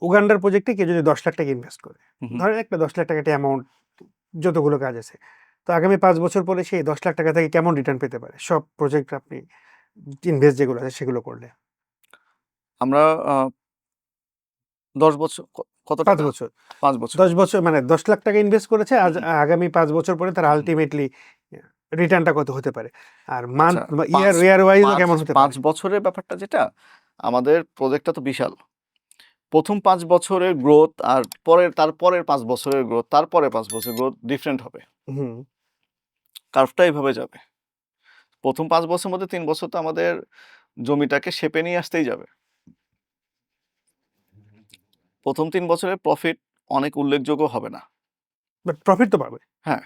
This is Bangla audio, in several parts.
উগান্ডার প্রজেক্টে কেউ যদি দশ লাখ টাকা ইনভেস্ট করে। ধরেন একটা দশ লাখ টাকা একটা অ্যামাউন্ট যতগুলো কাজ আছে তো আগামী পাঁচ বছর পরে সেই দশ লাখ টাকা থেকে কেমন রিটার্ন পেতে পারে? সব প্রজেক্ট আপনি ইনভেস্ট যেগুলো আছে সেগুলো করলে। আমরা দশ বছর কত পাঁচ বছর। পাঁচ বছর। দশ বছর মানে দশ লাখ টাকা ইনভেস্ট করেছে আজ আগামী পাঁচ বছর পরে তার আলটিমেটলি রিটার্নটা কত হতে পারে? আর মান্থ আচ্ছা, ইয়ার ইয়ার ওয়াইজও পাঁচ- কেমন হতে পাঁচ বছরের ব্যাপারটা যেটা আমাদের প্রজেক্টটা তো বিশাল। প্রথম পাঁচ বছরের গ্রোথ আর পরের তার পরের পাঁচ বছরের গ্রোথ তারপরে পাঁচ বছরের গ্রোথ ডিফারেন্ট হবে। হুম। কার্ভটা এইভাবে যাবে। প্রথম পাঁচ বছরের মধ্যে তিন বছর তো আমাদের জমিটাকে শেপে নিয়ে আসতেই যাবে। প্রথম তিন বছরের প্রফিট অনেক উল্লেখযোগ্য হবে না। বাট প্রফিট তো পাবে। হ্যাঁ।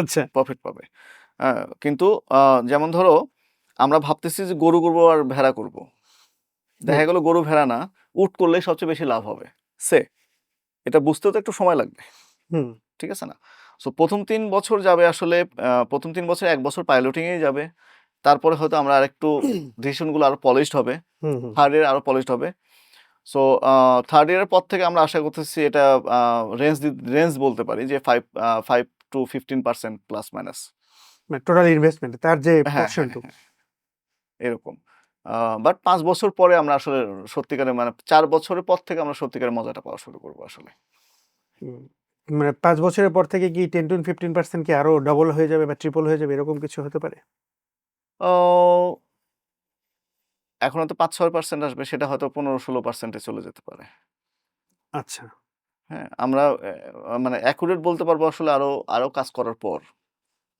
আচ্ছা। প্রফিট পাবে। কিন্তু যেমন ধরো আমরা ভাবতেছি যে গরু করব আর ভেড়া করব। দেখা গেল গরু ভেড়া না উট করলে সবচেয়ে বেশি লাভ হবে। সে এটা বুঝতেও তো একটু সময় লাগবে। ঠিক আছে না? সো প্রথম তিন বছর যাবে আসলে প্রথম তিন বছর এক বছর পাইলটিংয়েই যাবে। তারপরে হয়তো আমরা আরেকটু ডিসিশনগুলো আরও পলিশড হবে। থার্ড ইয়ার আরও পলিশড হবে। সো থার্ড ইয়ারের পর থেকে আমরা আশা করতেছি এটা রেঞ্জ রেঞ্জ বলতে পারি যে five five to fifteen percent plus minus মানে টোটাল ইনভেস্টমেন্ট তার যে হ্যাঁ, হ্যাঁ, হ্যাঁ, এরকম। বাট পাঁচ বছর পরে আমরা আসলে সত্যিকারের মানে চার বছরের পর থেকে আমরা সত্যিকারের মজাটা পাওয়া শুরু করব আসলে। মানে পাঁচ বছরের পর থেকে কি টেন টু ফিফটিন পার্সেন্ট কি আরও ডবল হয়ে যাবে বা ট্রিপল হয়ে যাবে এরকম কিছু হতে পারে? এখন হয়তো পাঁচ ছয় পার্সেন্ট আসবে সেটা হয়তো পনেরো ষোলো পার্সেন্টে চলে যেতে পারে। আচ্ছা। হ্যাঁ আমরা মানে অ্যাকুরেট বলতে পারব আসলে আরও আরও কাজ করার পর।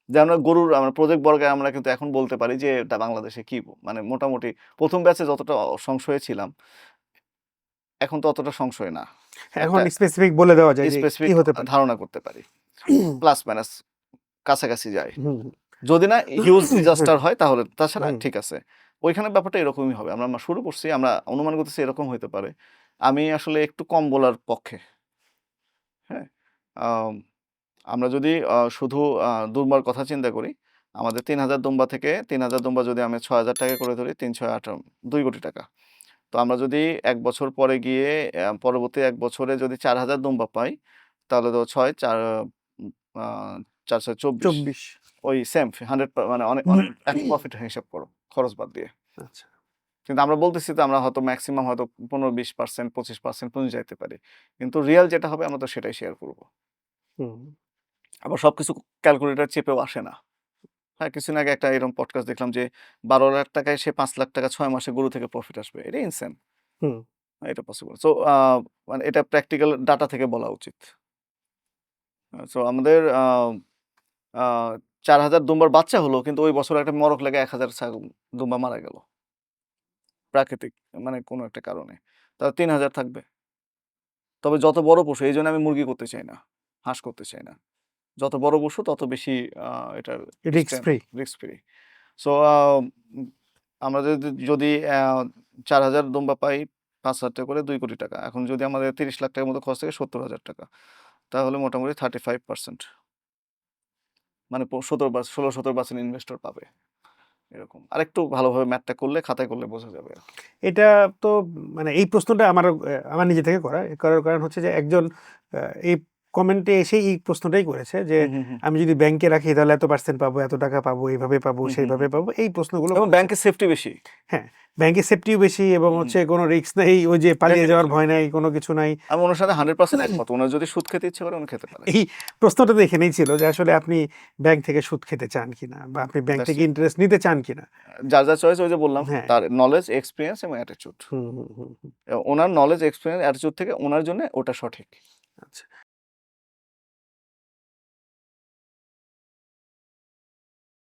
যে আমরা গরুর আমরা প্রজেক্ট বর্গে আমরা কিন্তু এখন বলতে পারি যে এটা বাংলাদেশে কি মানে মোটামুটি প্রথম ব্যাচে যতটা সংশয়ে ছিলাম এখন তো অতটা সংশয় না। এখন স্পেসিফিক বলে দেওয়া যায় স্পেসিফিক হতে পারে। ধারণা করতে পারি। প্লাস মাইনাস কাছাকাছি যায়। যদি না হিউজ ডিজাস্টার হয় তাহলে তাছাড়া ঠিক আছে। ওইখানে ব্যাপারটা এরকমই হবে। আমরা শুরু করছি আমরা অনুমান করতেছি এরকম হইতে পারে। আমি আসলে একটু কম বলার পক্ষে। হ্যাঁ? আমরা যদি শুধু দুম্বার কথা চিন্তা করি আমাদের তিন হাজার দুম্বা থেকে তিন হাজার দুম্বা যদি আমি ছয় হাজার টাকা করে ধরি তিন ছয় আঠারো দুই কোটি টাকা। তো আমরা যদি এক বছর পরে গিয়ে পরবর্তী এক বছরে যদি চার হাজার দুম্বা পাই তাহলে তো ছয় চার চার ছয় চব্বিশ। চব্বিশ। ওই সেম হান্ড্রেড মানে অনেক অনেক প্রফিট হিসাব করো খরচ বাদ দিয়ে। আচ্ছা। কিন্তু আমরা বলতেছি তো আমরা হয়তো ম্যাক্সিমাম হয়তো পনেরো বিশ পার্সেন্ট পঁচিশ পার্সেন্ট পর্যন্ত যাইতে পারি। কিন্তু রিয়েল যেটা হবে আমরা তো সেটাই শেয়ার করব। হুম সব কিছু ক্যালকুলেটর চেপেও আসে না। হ্যাঁ কিছুদিন আগে একটা এরকম পডকাস্ট দেখলাম যে বারো লাখ টাকায় সে পাঁচ লাখ টাকা ছয় মাসে গরু থেকে প্রফিট আসবে। এটা ইনসেন এটা পসিবল সো মানে এটা প্র্যাকটিক্যাল ডাটা থেকে বলা উচিত। সো আমাদের আহ, আহ, চার হাজার দুম্বার বাচ্চা হলো কিন্তু ওই বছর একটা মরক লেগে এক হাজার দুম্বা মারা গেল। প্রাকৃতিক মানে কোনো একটা কারণে। তাহলে তিন হাজার থাকবে। তবে যত বড় পশু এই জন্য আমি মুরগি করতে চাই না হাঁস করতে চাই না। যত বড় পশু তত বেশি এটা risk free risk free so আমরা যদি যদি চার হাজার দুম্বা পাই পাঁচ হাজার টাকা করে দুই কোটি টাকা। এখন যদি আমাদের তিরিশ লাখ টাকার মতো খরচ থাকে সত্তর হাজার টাকা। তাহলে মোটামুটি থার্টি ফাইভ পার্সেন্ট মানে সতেরো ষোলো সতেরো পার্সেন্ট ইনভেস্টর পাবে। এরকম। আরেকটু ভালোভাবে ম্যাথটা করলে খাতায় করলে বোঝা যাবে এটা তো মানে এই প্রশ্নটা আমার আমার নিজে থেকে করা। করার কারণ হচ্ছে যে একজন এই কমেন্টে এসে এই প্রশ্নটাই করেছে যে। আমি যদি ব্যাংকে রাখি তাহলে এত পার্সেন্ট পাবো এত টাকা পাবো এইভাবে পাবো সেইভাবে পাবো এই প্রশ্নগুলো ব্যাংকের সেফটি বেশি। হ্যাঁ ব্যাংকের সেফটিও বেশি এবং হচ্ছে কোনো রিস্ক নেই ওই যে পালিয়ে যাওয়ার ভয় নাই কোনো কিছু নাই। আমি ওনার সাথে হান্ড্রেড পার্সেন্ট একমত ওনার যদি সুদ খেতে ইচ্ছে করে উনি খেতে পারে। এই প্রশ্নটা তো এখানেই ছিল যে আসলে আপনি ব্যাংক থেকে সুদ খেতে চান কিনা বা আপনি ব্যাংক থেকে ইন্টারেস্ট নিতে চান কিনা? যার যার চয়েস ওই যে বললাম হ্যাঁ। তার নলেজ এক্সপিরিয়েন্স এবং অ্যাটিটিউড। ওনার নলেজ এক্সপিরিয়েন্স অ্যাটিটিউড থেকে ওনার জন্য ওটা সঠিক। আচ্ছা।